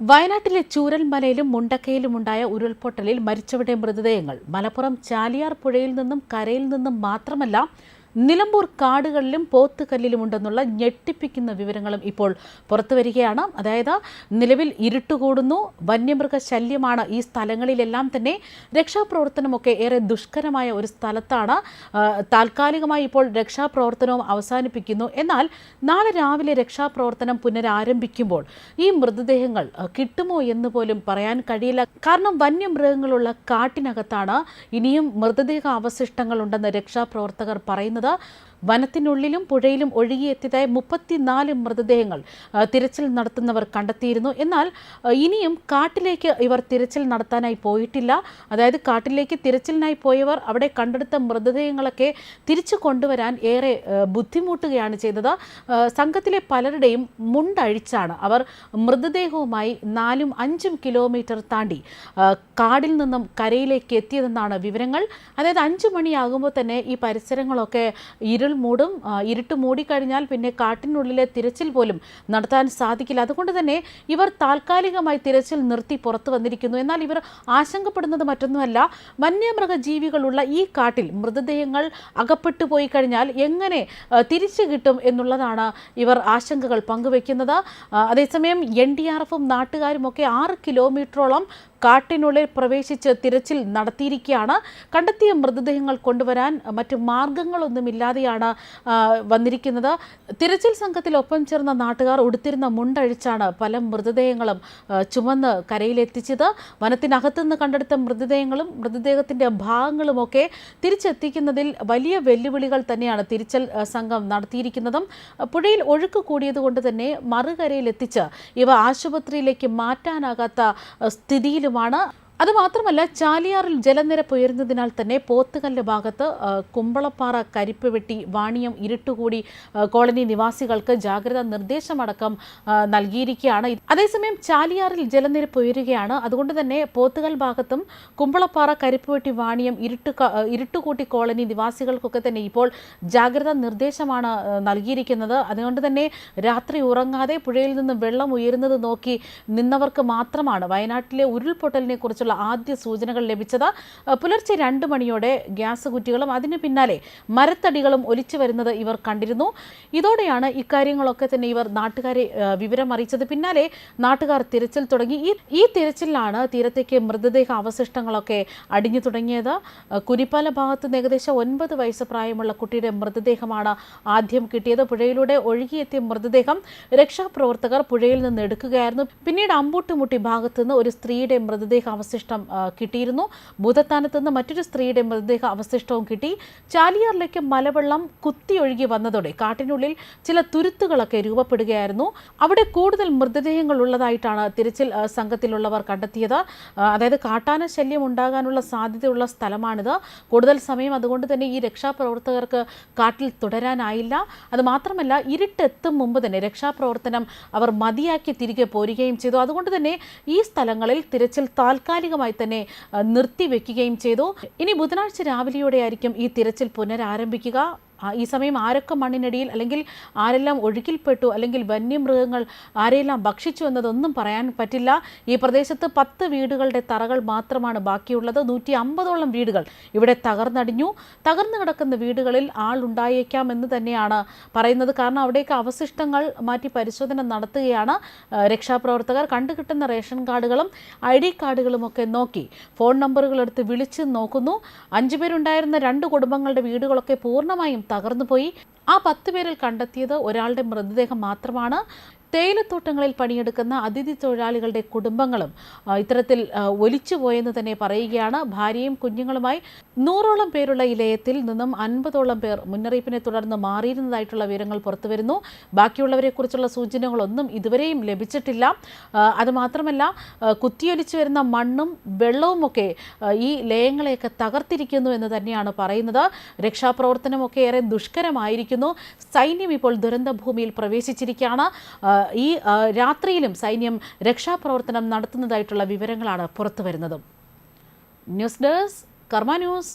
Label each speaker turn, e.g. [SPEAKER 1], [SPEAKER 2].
[SPEAKER 1] വയനാട്ടിലെ ചൂരൽമലയിലും മുണ്ടക്കയിലുമുണ്ടായ ഉരുൾപൊട്ടലിൽ മരിച്ചവരുടെ മൃതദേഹങ്ങൾ. മലപ്പുറം ചാലിയാർ പുഴയിൽ നിന്നും കരയിൽ നിന്നും മാത്രമല്ല നിലമ്പൂർ കാടുകളിലും പോത്തുകല്ലിലും ഉണ്ടെന്നുള്ള ഞെട്ടിപ്പിക്കുന്ന വിവരങ്ങളും ഇപ്പോൾ പുറത്തു വരികയാണ്. അതായത് നിലവിൽ ഇരുട്ടുകൂടുന്നു വന്യമൃഗ ശല്യമാണ് ഈ സ്ഥലങ്ങളിലെല്ലാം തന്നെ. രക്ഷാപ്രവർത്തനമൊക്കെ ഏറെ ദുഷ്കരമായ ഒരു സ്ഥലത്താണ്. താൽക്കാലികമായി ഇപ്പോൾ രക്ഷാപ്രവർത്തനവും അവസാനിപ്പിക്കുന്നു. എന്നാൽ നാളെ രാവിലെ രക്ഷാപ്രവർത്തനം പുനരാരംഭിക്കുമ്പോൾ ഈ മൃതദേഹങ്ങൾ കിട്ടുമോ എന്ന് പോലും പറയാൻ കഴിയില്ല. കാരണം വന്യമൃഗങ്ങളുള്ള കാട്ടിനകത്താണ് ഇനിയും മൃതദേഹ അവശിഷ്ടങ്ങളുണ്ടെന്ന് രക്ഷാപ്രവർത്തകർ പറയുന്നത്. വനത്തിനുള്ളിലും പുഴയിലും ഒഴുകിയെത്തിയതായ മുപ്പത്തിനാല് മൃതദേഹങ്ങൾ തിരച്ചിൽ നടത്തുന്നവർ കണ്ടെത്തിയിരുന്നു. എന്നാൽ ഇനിയും കാട്ടിലേക്ക് ഇവർ തിരച്ചിൽ നടത്താനായി പോയിട്ടില്ല. അതായത് കാട്ടിലേക്ക് തിരച്ചിലിനായി പോയവർ അവിടെ കണ്ടെടുത്ത മൃതദേഹങ്ങളൊക്കെ തിരിച്ചു കൊണ്ടുവരാൻ ഏറെ ബുദ്ധിമുട്ടുകയാണ് ചെയ്തത്. സംഘത്തിലെ പലരുടെയും മുണ്ടഴിച്ചാണ് അവർ മൃതദേഹവുമായി നാലും അഞ്ചും കിലോമീറ്റർ താണ്ടി കാടിൽ നിന്നും കരയിലേക്ക് എത്തിയതെന്നാണ് വിവരങ്ങൾ. അതായത് അഞ്ചു മണിയാകുമ്പോൾ തന്നെ ഈ പരിസരങ്ങളൊക്കെ ഇരുൾ മൂടും ഇരുട്ട് മൂടിക്കഴിഞ്ഞാൽ പിന്നെ കാട്ടിനുള്ളിലെ തിരച്ചിൽ പോലും നടത്താൻ സാധിക്കില്ല. അതുകൊണ്ട് തന്നെ ഇവർ താൽക്കാലികമായി തിരച്ചിൽ നിർത്തി പുറത്തു വന്നിരിക്കുന്നു. എന്നാൽ ഇവർ ആശങ്കപ്പെടുന്നത് മറ്റൊന്നുമല്ല. വന്യമൃഗജീവികളുള്ള ഈ കാട്ടിൽ മൃതദേഹങ്ങൾ അകപ്പെട്ടു പോയി കഴിഞ്ഞാൽ എങ്ങനെ തിരിച്ചു കിട്ടും എന്നുള്ളതാണ് ഇവർ ആശങ്കകൾ പങ്കുവെക്കുന്നത് അതേസമയം എൻ ഡി ആർ എഫും നാട്ടുകാരും ഒക്കെ ആറ് കിലോമീറ്ററോളം കാട്ടിനുള്ളിൽ പ്രവേശിച്ച് തിരച്ചിൽ നടത്തിയിരിക്കുകയാണ്. കണ്ടെത്തിയ മൃതദേഹങ്ങൾ കൊണ്ടുവരാൻ മറ്റു മാർഗങ്ങളൊന്നുമില്ലാതെയാണ് വന്നിരിക്കുന്നത്. തിരച്ചിൽ സംഘത്തിൽ ഒപ്പം ചേർന്ന നാട്ടുകാർ ഉടുത്തിരുന്ന മുണ്ടഴിച്ചാണ് പല മൃതദേഹങ്ങളും ചുമന്ന് കരയിലെത്തിച്ചത്. വനത്തിനകത്തുനിന്ന് കണ്ടെടുത്ത മൃതദേഹങ്ങളും മൃതദേഹത്തിന്റെ ഭാഗങ്ങളുമൊക്കെ തിരിച്ചെത്തിക്കുന്നതിൽ വലിയ വെല്ലുവിളികൾ തന്നെയാണ് തിരച്ചിൽ സംഘം നടത്തിയിരിക്കുന്നതും. പുഴയിൽ ഒഴുക്ക് കൂടിയതുകൊണ്ട് തന്നെ മറുകരയിലെത്തിച്ച് ഇവ ആശുപത്രിയിലേക്ക് മാറ്റാനാകാത്ത ആ, സ്ഥിതിയിലുമാണ് അതുമാത്രമല്ല ചാലിയാറിൽ ജലനിരപ്പ് ഉയരുന്നതിനാൽ തന്നെ പോത്തുകല്ല് ഭാഗത്ത് കുമ്പളപ്പാറ കരിപ്പ് വെട്ടി വാണിയം ഇരുട്ടുകൂടി കോളനി നിവാസികൾക്ക് ജാഗ്രതാ നിർദ്ദേശമടക്കം നൽകിയിരിക്കുകയാണ്. അതേസമയം ചാലിയാറിൽ ജലനിരപ്പ് ഉയരുകയാണ്. അതുകൊണ്ട് തന്നെ പോത്തുകൽ ഭാഗത്തും കുമ്പളപ്പാറ കരിപ്പ് വെട്ടി വാണിയം ഇരുട്ട് ഇരുട്ടുകൂട്ടി കോളനി നിവാസികൾക്കൊക്കെ തന്നെ ഇപ്പോൾ ജാഗ്രതാ നിർദ്ദേശമാണ് നൽകിയിരിക്കുന്നത്. അതുകൊണ്ട് തന്നെ രാത്രി ഉറങ്ങാതെ പുഴയിൽ നിന്ന് വെള്ളം ഉയരുന്നത് നോക്കി നിന്നവർക്ക് മാത്രമാണ്. വയനാട്ടിലെ ഉരുൾപൊട്ടലിനെ ആദ്യ സൂചനകൾ ലഭിച്ചത് പുലർച്ചെ രണ്ട് മണിയോടെ ഗ്യാസ് കുറ്റികളും അതിന് പിന്നാലെ മരത്തടികളും ഒലിച്ചു വരുന്നത് ഇവർ കണ്ടിരുന്നു. ഇതോടെയാണ് ഇക്കാര്യങ്ങളൊക്കെ തന്നെ ഇവർ നാട്ടുകാരെ വിവരം അറിയിച്ചത്. പിന്നാലെ നാട്ടുകാർ തിരച്ചിൽ തുടങ്ങി. ഈ ഈ തിരച്ചിലാണ് തീരത്തേക്ക് മൃതദേഹ അവശിഷ്ടങ്ങളൊക്കെ അടിഞ്ഞു തുടങ്ങിയത്. കുരിപ്പാല ഭാഗത്ത് നിന്ന് ഏകദേശം ഒൻപത് വയസ്സ് പ്രായമുള്ള കുട്ടിയുടെ മൃതദേഹമാണ് ആദ്യം കിട്ടിയത്. പുഴയിലൂടെ ഒഴുകിയെത്തിയ മൃതദേഹം രക്ഷാപ്രവർത്തകർ പുഴയിൽ നിന്ന് എടുക്കുകയായിരുന്നു. പിന്നീട് അമ്പൂട്ടുമുട്ടി ഭാഗത്തുനിന്ന് ഒരു സ്ത്രീയുടെ മൃതദേഹ ആ, കിട്ടിയിരുന്നു. ഭൂതത്താനത്ത് നിന്ന് മറ്റൊരു സ്ത്രീയുടെ മൃതദേഹ അവശിഷ്ടവും കിട്ടി. ചാലിയാറിലേക്ക് മലവെള്ളം കുത്തിയൊഴുകി വന്നതോടെ കാട്ടിനുള്ളിൽ ചില തുരുത്തുകളൊക്കെ രൂപപ്പെടുകയായിരുന്നു. അവിടെ കൂടുതൽ മൃതദേഹങ്ങൾ ഉള്ളതായിട്ടാണ് തിരച്ചിൽ സംഘത്തിലുള്ളവർ കണ്ടെത്തിയത്. അതായത് കാട്ടാന ശല്യം ഉണ്ടാകാനുള്ള സാധ്യതയുള്ള സ്ഥലമാണിത്. കൂടുതൽ സമയം അതുകൊണ്ട് തന്നെ ഈ രക്ഷാപ്രവർത്തകർക്ക് കാട്ടിൽ തുടരാനായില്ല. അത് മാത്രമല്ല ഇരുട്ടെത്തും മുമ്പ് തന്നെ രക്ഷാപ്രവർത്തനം അവർ മതിയാക്കി തിരികെ പോരുകയും ചെയ്തു. അതുകൊണ്ട് തന്നെ ഈ സ്ഥലങ്ങളിൽ തിരച്ചിൽ താൽക്കാലികമായി തന്നെ നിർത്തിവെക്കുകയും ചെയ്തു. ഇനി ബുധനാഴ്ച രാവിലെയോടെ ആയിരിക്കും ഈ തിരച്ചിൽ പുനരാരംഭിക്കുക. ഈ സമയം ആരൊക്കെ മണ്ണിനടിയിൽ അല്ലെങ്കിൽ ആരെല്ലാം ഒഴുക്കിൽപ്പെട്ടു അല്ലെങ്കിൽ വന്യമൃഗങ്ങൾ ആരെയെല്ലാം ഭക്ഷിച്ചു എന്നതൊന്നും പറയാൻ പറ്റില്ല. ഈ പ്രദേശത്ത് പത്ത് വീടുകളുടെ തറകൾ മാത്രമാണ് ബാക്കിയുള്ളത്. നൂറ്റി അമ്പതോളം വീടുകൾ ഇവിടെ തകർന്നടിഞ്ഞു. തകർന്നു കിടക്കുന്ന വീടുകളിൽ ആളുണ്ടായേക്കാം എന്ന് തന്നെയാണ് പറയുന്നത്. കാരണം അവിടേക്ക് അവശിഷ്ടങ്ങൾ മാറ്റി പരിശോധന നടത്തുകയാണ് രക്ഷാപ്രവർത്തകർ. കണ്ടുകിട്ടുന്ന റേഷൻ കാർഡുകളും ഐ ഡി കാർഡുകളും ഒക്കെ നോക്കി. ഫോൺ നമ്പറുകൾ എടുത്ത് വിളിച്ച് നോക്കുന്നു. അഞ്ചുപേരുണ്ടായിരുന്ന രണ്ട് കുടുംബങ്ങളുടെ വീടുകളൊക്കെ പൂർണമായും തകർന്നുപോയി. ആ പത്ത് പേരിൽ കണ്ടെത്തിയത് ഒരാളുടെ മൃതദേഹം മാത്രമാണ്. തേയിലത്തോട്ടങ്ങളിൽ പണിയെടുക്കുന്ന അതിഥി തൊഴിലാളികളുടെ കുടുംബങ്ങളും ഇത്തരത്തിൽ ഒലിച്ചുപോയെന്ന് തന്നെ പറയുകയാണ്. ഭാര്യയും കുഞ്ഞുങ്ങളുമായി നൂറോളം പേരുള്ള ഇലയത്തിൽ നിന്നും അൻപതോളം പേർ മുന്നറിയിപ്പിനെ തുടർന്ന് മാറിയിരുന്നതായിട്ടുള്ള വിവരങ്ങൾ പുറത്തുവരുന്നു. ബാക്കിയുള്ളവരെക്കുറിച്ചുള്ള സൂചനകളൊന്നും ഇതുവരെയും ലഭിച്ചിട്ടില്ല. അതുമാത്രമല്ല കുത്തിയൊലിച്ചു വരുന്ന മണ്ണും വെള്ളവുമൊക്കെ ഈ ലയങ്ങളെയൊക്കെ തകർത്തിരിക്കുന്നു എന്ന് തന്നെയാണ് പറയുന്നത്. രക്ഷാപ്രവർത്തനമൊക്കെ ഏറെ ദുഷ്കരമായിരിക്കുന്നു. സൈന്യം ഇപ്പോൾ ദുരന്ത ഭൂമിയിൽ പ്രവേശിച്ചിരിക്കുകയാണ് ഈ രാത്രിയിലും സൈന്യം രക്ഷാപ്രവർത്തനം നടത്തുന്നതായിട്ടുള്ള വിവരങ്ങളാണ് പുറത്തു വരുന്നത് ന്യൂസ് ഡെസ്ക് കർമ്മ ന്യൂസ്.